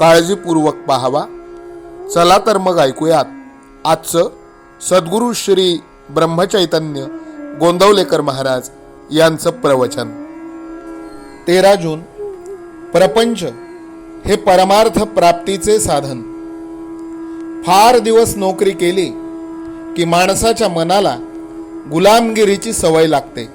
काळजीपूर्वक पाहावा. चला तर मग ऐकूयात. आजचं सद्गुरू श्री ब्रह्मचैतन्य गोंदवलेकर महाराज यांचं प्रवचन. तेरा जून प्रपंच हे परमार्थ प्राप्तीचे साधन. फार दिवस नोकरी केली की माणसाच्या मनाला गुलामगिरीची सवय लागते.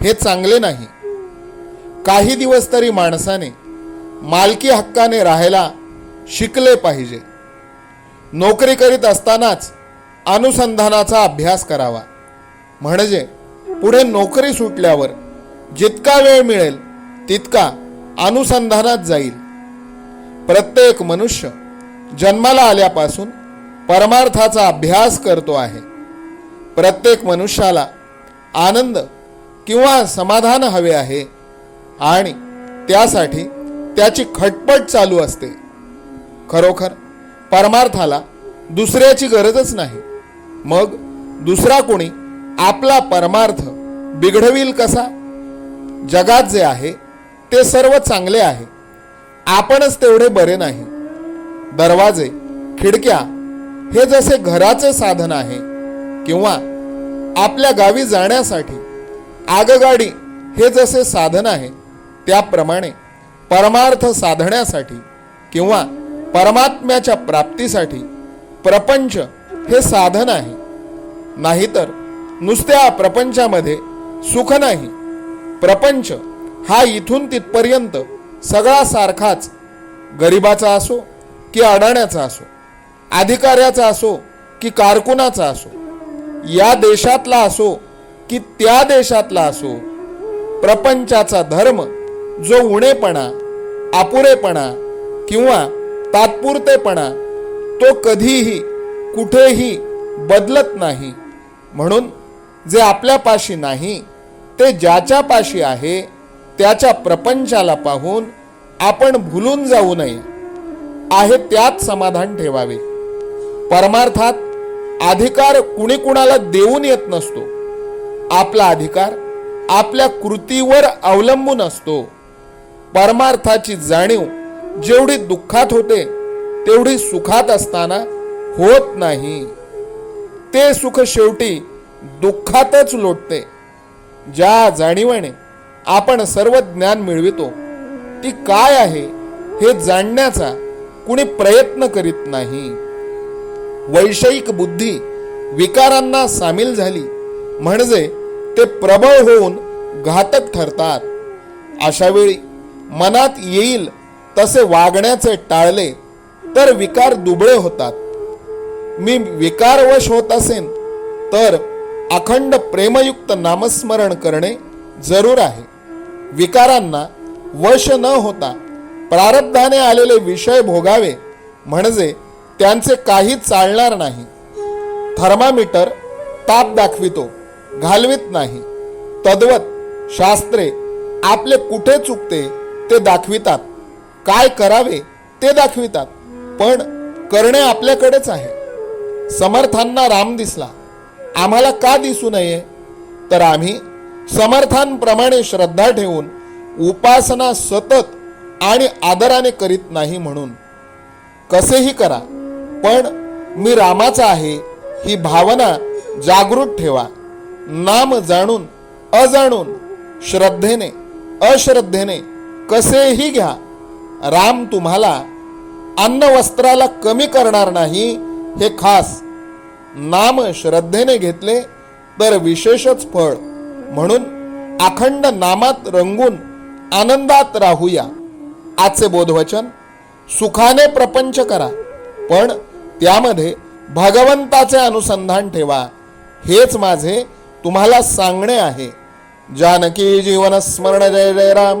हे चांगले नाही. काही दिवस तरी माणसाने मालकी हक्काने राहायला शिकले पाहिजे. नोकरी करीत असतानाच अनुसंधानाचा अभ्यास करावा. म्हणजे पुढे नोकरी सुटल्यावर जितका वेळ मिळेल तितका अनुसंधानात जाईल. प्रत्येक मनुष्य जन्माला आल्यापासून परमार्थाचा अभ्यास करतो आहे. प्रत्येक मनुष्याला आनंद किंवा समाधान हवे आहे आणि त्यासाठी त्याची खटपट चालू असते. खरोखर परमार्थाला दुसऱ्याची गरजच नाही. मग दुसरा कोणी आपला परमार्थ बिघडविल कसा? जगात जे आहे ते सर्व चांगले आहे. आपणच तेवढे बरे नाही. दरवाजे खिडक्या हे जसे घराचे साधन आहे किंवा आपल्या गावी जाण्यासाठी आगगाडी हे जसे साधन आहे त्याप्रमाणे परमार्थ साधण्यासाठी किंवा परमात्म्याच्या प्राप्तीसाठी प्रपंच हे साधन आहे. नाहीतर नुसत्या प्रपंचामध्ये सुख नाही. प्रपंच हा इथून तिथपर्यंत सगळा सारखाच गरिबाचा असो की अडाण्याचा असो अधिकाऱ्याचा असो की कारकुनाचा असो या देशातला असो की त्या देशातला असो प्रपंचाचा धर्म जो उणेपणा अपुरेपणा किंवा तात्पुरतेपणा तो कधीही कुठेही बदलत नाही. म्हणून जे आपल्यापाशी नाही ते ज्याच्यापाशी आहे त्याच्या प्रपंचाला पाहून आपण भुलून जाऊ नये. आहे त्यात समाधान ठेवावे. परमार्थात अधिकार कुणी कुणाला देऊन येत नसतो. आपला अधिकार आपल्या कृतीवर अवलंबून असतो. परमार्थाची जाणीव जेवढी दुःखात होते तेवढी सुखात असताना होत नाही. ते सुख शेवटी दुःखातच लोटते. ज्या जाणीवेने आपण सर्व ज्ञान मिळवितो ती काय आहे हे जाणण्याचा कुणी प्रयत्न करीत नाही. वैषयिक बुद्धी विकारांना सामील झाली म्हणजे ते प्रबळ होऊन घातक ठरतात. अशावेळी मनात येईल तसे वागण्याचे टाळले तर विकार दुबळे होतात. मी विकारवश होत असेन तर अखंड प्रेमयुक्त नामस्मरण करणे जरूर आहे. विकारांना वश न होता प्रारब्धाने आलेले विषय भोगावे म्हणजे त्यांचे काही चालणार नाही. थर्मामीटर ताप दाखवितो घालवित नाही. तद्वत शास्त्रे आपले कुठे चुकते ते दाखवितात. काय करावे ते दाखवितात. पण करणे आपल्याकडेच आहे. समर्थांना राम दिसला. आम्हाला का दिसू नये? तर आम्ही समर्थांप्रमाणे श्रद्धा ठेवून उपासना सतत आणि आदराने करीत नाही म्हणून. कसेही करा पण मी रामाचा आहे ही भावना जागृत ठेवा. नाम जाणून अजाणून श्रद्धेने अश्रद्धेने कसेही घ्या राम तुम्हाला अन्न वस्त्राला कमी करणार नाही हे खास नाम श्रद्धेने घेतले तर विशेषच फळ. म्हणून अखंड नामात रंगून आनंदात राहूया. आजचे बोधवचन सुखाने प्रपंच करा पण त्यामध्ये भगवंताचे अनुसंधान ठेवा. हेच माझे तुम्हाला सांगणे आहे. जानकी जीवन स्मरण जय जय राम.